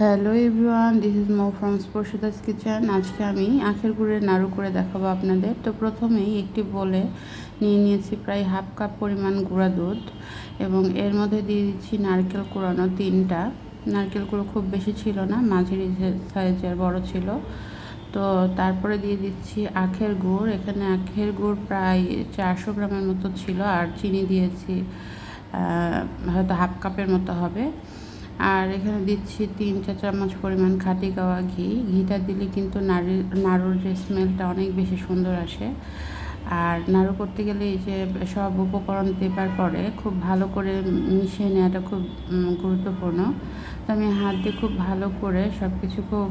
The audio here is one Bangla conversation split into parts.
Hello everyone this is Mo from Sparshita's kitchen আজকে আমি আখের গুড়ের নাড়ু করে দেখাবো আপনাদের। তো প্রথমেই একটি বলে নিয়ে নিয়েছি প্রায় হাফ কাপ পরিমাণ গুঁড়া দুধ এবং এর মধ্যে দিয়ে দিচ্ছি নারকেল কুড়ানো তিনটা। নারকেলগুলো খুব বেশি ছিল না, মাঝারি সাইজের বড় ছিল। তো তারপরে দিয়ে দিচ্ছি আখের গুড়। এখানে আখের গুড় প্রায় চারশো গ্রামের মতো ছিল, আর চিনি দিয়েছি হয়তো হাফ কাপের মতো হবে। আর এখানে দিচ্ছি তিন চা চামচ পরিমাণ খাঁটি গাওয়া ঘি। ঘিটা দিলে কিন্তু নাড়ির নাড়ুর যে স্মেলটা অনেক বেশি সুন্দর আসে। আর নাড়ু করতে গেলে এই যে সব উপকরণ দেবার পরে খুব ভালো করে মিশিয়ে নেওয়াটা খুব গুরুত্বপূর্ণ। তো আমি হাত দিয়ে খুব ভালো করে সব কিছু খুব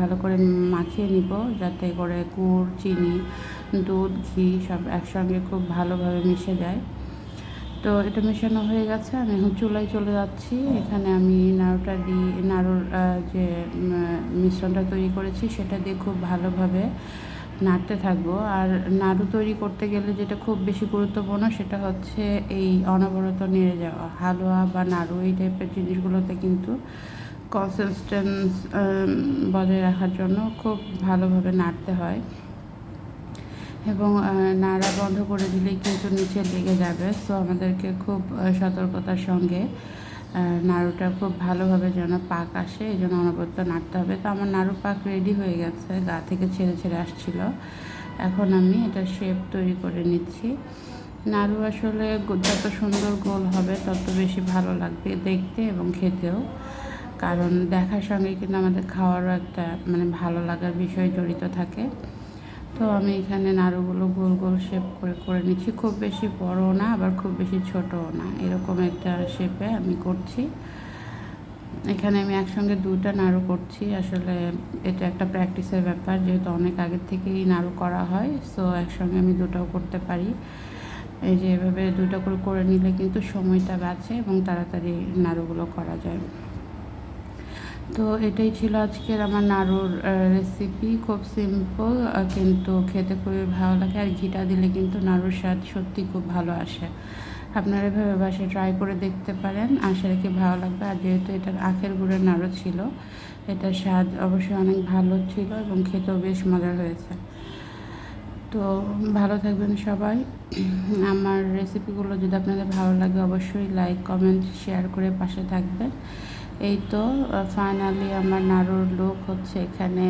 ভালো করে মাখিয়ে নিব যাতে করে গুড়, চিনি, দুধ, ঘি সব একসঙ্গে খুব ভালোভাবে মিশে যায়। তো এটা মেশানো হয়ে গেছে। আমি এখন চুলায় চলে যাচ্ছি। এখানে আমি নাড়ুটা দিয়ে, নাড়ুর যে মিশ্রণটা তৈরি করেছি, সেটা দিয়ে খুব ভালোভাবে নাড়তে থাকব। আর নাড়ু তৈরি করতে গেলে যেটা খুব বেশি গুরুত্বপূর্ণ, সেটা হচ্ছে এই অনবরত নেড়ে যাওয়া। হালুয়া বা নাড়ু, এই টাইপের জিনিসগুলোতে কিন্তু কনসিস্টেন্স বজায় রাখার জন্য খুব ভালোভাবে নাড়তে হয়। এবং নাড়া বন্ধ করে দিলেই কিন্তু নিচে লেগে যাবে। সো আমাদেরকে খুব সতর্কতার সঙ্গে নাড়ুটা খুব ভালোভাবে যেন পাক আসে, এই জন্য অনবরত নাড়তে হবে। তো আমার নাড়ু পাক রেডি হয়ে গেছে, গা থেকে ছেড়ে ছেড়ে আসছিল। এখন আমি এটা শেপ তৈরি করে নিচ্ছি। নাড়ু আসলে যত সুন্দর গোল হবে, তত বেশি ভালো লাগবে দেখতে এবং খেতেও। কারণ দেখার সঙ্গে কিন্তু আমাদের খাওয়ারও একটা মানে ভালো লাগার বিষয় জড়িত থাকে। তো আমি এখানে নাড়ুগুলো গোল গোল শেপ করে করে নিচ্ছি। খুব বেশি বড়ও না, আবার খুব বেশি ছোটও না। এরকম একটা শেপে আমি করছি। এখানে আমি একসঙ্গে দুটা নাড়ু করছি। আসলে এটা একটা প্র্যাকটিসের ব্যাপার, যেহেতু অনেক আগের থেকেই নাড়ু করা হয় সো একসঙ্গে আমি দুটাও করতে পারি। এই যে এভাবে দুটো করে করে নিলে কিন্তু সময়টা বাঁচে এবং তাড়াতাড়ি নাড়ুগুলো করা যায়। তো এটাই ছিল আজকের আমার নাড়ুর রেসিপি খুব সিম্পল কিন্তু খেতে খুবই ভালো লাগে। আর ঘিটা দিলে কিন্তু নাড়ুর স্বাদ সত্যি খুব ভালো আসে। আপনারা এভাবে বাসায় ট্রাই করে দেখতে পারেন। আশা রেখে ভালো লাগবে। আর যেহেতু এটার আখের গুঁড়ের নাড়ু ছিল, এটার স্বাদ অবশ্যই অনেক ভালো ছিল এবং খেতেও বেশ মজার হয়েছে। তো ভালো থাকবেন সবাই। আমার রেসিপিগুলো যদি আপনাদের ভালো লাগে, অবশ্যই লাইক কমেন্ট শেয়ার করে পাশে থাকবেন। এই তো ফাইনালি আমার নাড়ুর লুক হচ্ছে এখানে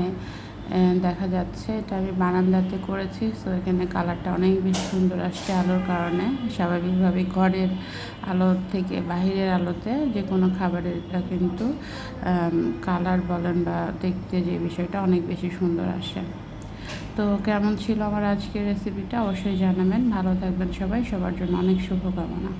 দেখা যাচ্ছে। এটা আমি বারান্দাতে করেছি সো এখানে কালারটা অনেক বেশি সুন্দর আসছে আলোর কারণে। স্বাভাবিকভাবে ঘরের আলোর থেকে বাহিরের আলোতে যে কোনো খাবারের কিন্তু কালার বলেন বা দেখতে যে বিষয়টা অনেক বেশি সুন্দর আসে। তো কেমন ছিল আমার আজকের রেসিপিটা অবশ্যই জানাবেন। ভালো থাকবেন সবাই। সবার জন্য অনেক শুভকামনা।